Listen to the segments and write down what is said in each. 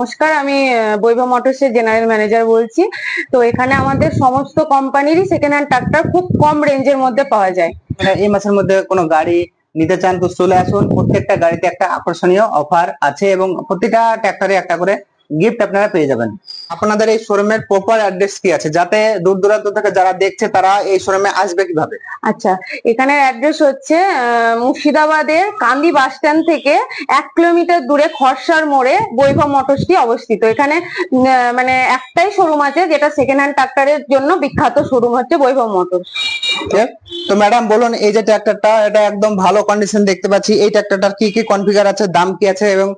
নমস্কার, আমি বৈভব মোটরসের general manager বলছি। তো এখানে আমাদের সমস্ত কোম্পানিরই সেকেন্ড হ্যান্ড ট্রাক্টর খুব কম রেঞ্জের মধ্যে পাওয়া যায়। মানে এই মাসের মধ্যে কোনো গাড়ি নিতে চান, তো চলে আসুন। প্রত্যেকটা গাড়িতে একটা আকর্ষণীয় অফার আছে এবং প্রতিটা ট্র্যাক্টরে একটা করে গিফট আপনারা পেয়ে যাবেন। আপনাদের এই শোরুমের প্রপার অ্যাড্রেস কি আছে? যাতে দূর দূরান্ত থেকে যারা দেখছে তারা এই শোরুমে আসবে কীভাবে? আচ্ছা এখানে অ্যাড্রেস হচ্ছে মুর্শিদাবাদের কান্দি বাস স্ট্যান্ড থেকে এক কিলোমিটার দূরে খরসার মোড়ে বৈভব মোটরসটি অবস্থিত। এখানে মানে একটাই শোরুম আছে যেটা সেকেন্ড হ্যান্ড ট্রাক্টরের জন্য বিখ্যাত শোরুম হচ্ছে বৈভব মোটরস? তো ম্যাডাম বলুন এই যে ট্র্যাক্টরটা এটা একদম ভালো কন্ডিশন দেখতে পাচ্ছি। এই ট্র্যাক্টরটার কি কি কনফিগার আছে দাম কি আছে এবং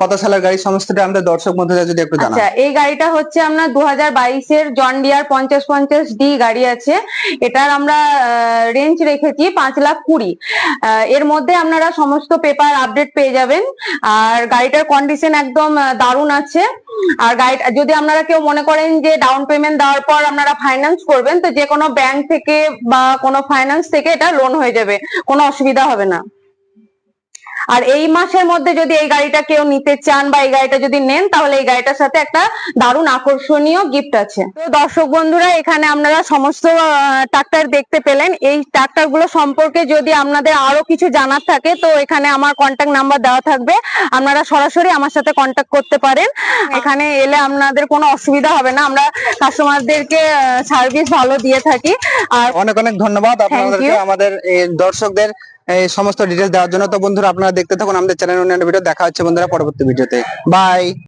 কত সালের গাড়ি? সমস্তটা আমাদের দর্শক বন্ধুরা যদি একটু জানান। আচ্ছা এই গাড়িটা হচ্ছে আপনার দু হাজার বাইশের জন ডিয়ার পঞ্চাশ পঞ্চাশ ডি গাড়ি আছে। এটার আমরা রেঞ্জ রেখেছি পাঁচ লাখ কুড়ি। এর মধ্যে আপনারা সমস্ত পেপার আপডেট পেয়ে যাবেন। আর গাড়িটার কন্ডিশন একদম দারুণ আছে। আর গাড়িটা যদি আপনারা কেউ মনে করেন যে ডাউন পেমেন্ট দেওয়ার পর আপনারা ফাইন্যান্স করবেন, তো যে কোনো ব্যাংক থেকে বা কোনো ফাইন্যান্স থেকে এটা লোন হয়ে যাবে। কোনো অসুবিধা হবে না। আর এই মাসের মধ্যে যদি এই গাড়িটা কেউ নিতে চান বা এই গাড়িটা যদি নেন তাহলে এই গাড়িটার সাথে একটা দারুণ আকর্ষণীয় গিফট আছে। তো দর্শক বন্ধুরা এখানে আপনারা সমস্ত ট্রাক্টর দেখতে পেলেন। এই ট্রাক্টরগুলো সম্পর্কে যদি আপনাদের আরও কিছু জানার থাকে তো এখানে আমার কন্ট্যাক্ট নাম্বার দেওয়া থাকবে। আপনারা সরাসরি আমার সাথে কন্ট্যাক্ট করতে পারেন। এখানে এলে আপনাদের কোনো অসুবিধা হবে না। আমরা কাস্টমারদেরকে সার্ভিস ভালো দিয়ে থাকি। আর অনেক অনেক ধন্যবাদ। আপনাদেরকে আমাদের দর্শকদের এই সমস্ত ডিটেলস দেওয়ার জন্য তো বন্ধুরা আপনারা দেখতে থাকুন আমাদের চ্যানেল অন্যান্য ভিডিও দেখা হচ্ছে বন্ধুরা পরবর্তী ভিডিওতে বাই